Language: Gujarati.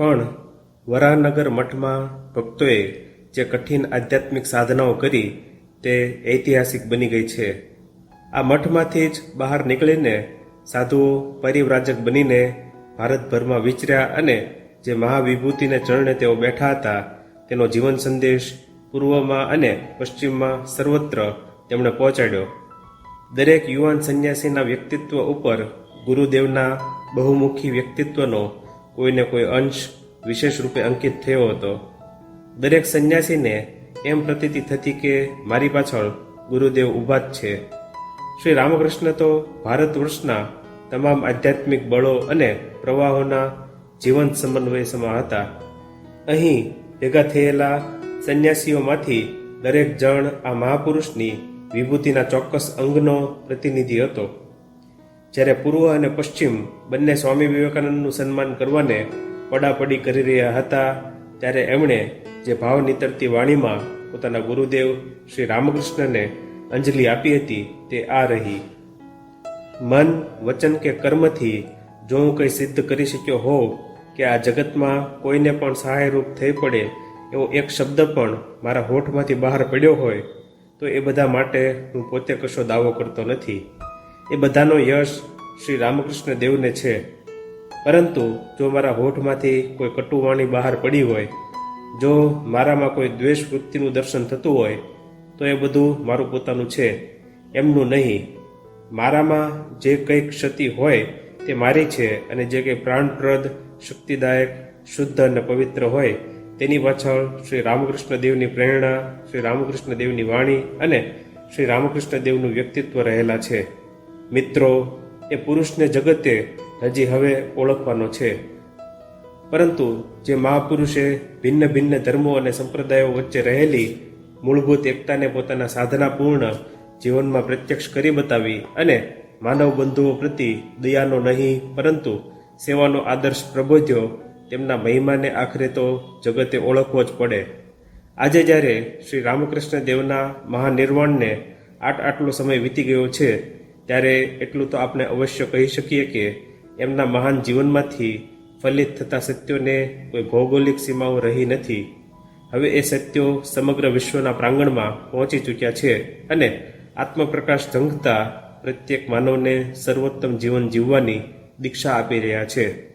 પણ વરાહનગર મઠમાં ભક્તોએ જે કઠિન આધ્યાત્મિક સાધનાઓ કરી તે ઐતિહાસિક બની ગઈ છે. આ મઠમાંથી જ બહાર નીકળીને સાધુઓ પરિવ્રાજક બનીને ભારતભરમાં વિચર્યા અને જે મહાવિભૂતિને ચરણે તેઓ બેઠા હતા, તેનો જીવન સંદેશ પૂર્વમાં અને પશ્ચિમમાં સર્વત્ર તેમણે પહોંચાડ્યો. દરેક યુવાન સંન્યાસીના વ્યક્તિત્વ ઉપર ગુરુદેવના બહુમુખી વ્યક્તિત્વનો કોઈને કોઈ અંશ વિશેષ રૂપે અંકિત થયો હતો. દરેક સંન્યાસીને એમ પ્રતીતિ થતી કે મારી પાછળ ગુરુદેવ ઊભા જ છે. શ્રી રામકૃષ્ણ તો ભારત વર્ષના તમામ આધ્યાત્મિક બળો અને પ્રવાહોના જીવંત સમન્વય સમા હતા. અહીં ભેગા થયેલા સંન્યાસીઓમાંથી દરેક જણ આ મહાપુરુષની વિભૂતિના ચોક્કસ અંગનો પ્રતિનિધિ હતો. જ્યારે પૂર્વ અને પશ્ચિમ બંને સ્વામી વિવેકાનંદનું સન્માન કરવાને પડાપડી કરી રહ્યા હતા, ત્યારે એમણે જે ભાવ નીતરતી વાણીમાં પોતાના ગુરુદેવ શ્રી રામકૃષ્ણને અંજલિ આપી હતી, તે આ રહી. મન, વચન કે કર્મથી જો હું કંઈ સિદ્ધ કરી શક્યો હોઉં કે આ જગતમાં કોઈને પણ સહાયરૂપ થઈ પડે, એવો એક શબ્દ પણ મારા હોઠમાંથી બહાર પડ્યો હોય, તો એ બધા માટે હું પોતે કશો દાવો કરતો નથી. એ બધાનો યશ શ્રી રામકૃષ્ણ દેવને છે. પરંતુ જો મારા હોઠમાંથી કોઈ કટુવાણી બહાર પડી હોય, જો મારામાં કોઈ દ્વેષ વૃત્તિનું દર્શન થતું હોય, તો એ બધું મારું પોતાનું છે. એમનું નહીં. મારામાં જે કંઈ ક્ષતિ હોય તે મારી છે અને જે કંઈ પ્રાણપ્રદ, શક્તિદાયક, શુદ્ધ અને પવિત્ર હોય, તેની પાછળ શ્રી રામકૃષ્ણ દેવની પ્રેરણા, શ્રી રામકૃષ્ણ દેવની વાણી અને શ્રી રામકૃષ્ણ દેવનું વ્યક્તિત્વ રહેલા છે. મિત્રો, એ પુરુષને જગતે હજી હવે ઓળખવાનો છે. પરંતુ જે મહાપુરુષે ભિન્ન ભિન્ન ધર્મો અને સંપ્રદાયો વચ્ચે રહેલી મૂળભૂત એકતાને પોતાના સાધનાપૂર્ણ જીવનમાં પ્રત્યક્ષ કરી બતાવી અને માનવ બંધુઓ પ્રતિ દયાનો નહીં, પરંતુ સેવાનો આદર્શ પ્રબોધ્યો, તેમના મહિમાને આખરે તો જગતે ઓળખવો જ પડે. આજે જ્યારે શ્રી રામકૃષ્ણ દેવના મહાનિર્વાણને આટ આટલો સમય વીતી ગયો છે ત્યારે એટલું તો આપણે અવશ્ય કહી શકીએ કે એમના મહાન જીવનમાંથી ફલિત થતા સત્યોને કોઈ ભૌગોલિક સીમાઓ રહી નથી. હવે એ સત્યો સમગ્ર વિશ્વના પ્રાંગણમાં પહોંચી ચૂક્યા છે અને આત્મપ્રકાશ ધંગતા પ્રત્યેક માનવને સર્વોત્તમ જીવન જીવવાની દીક્ષા આપી રહ્યા છે.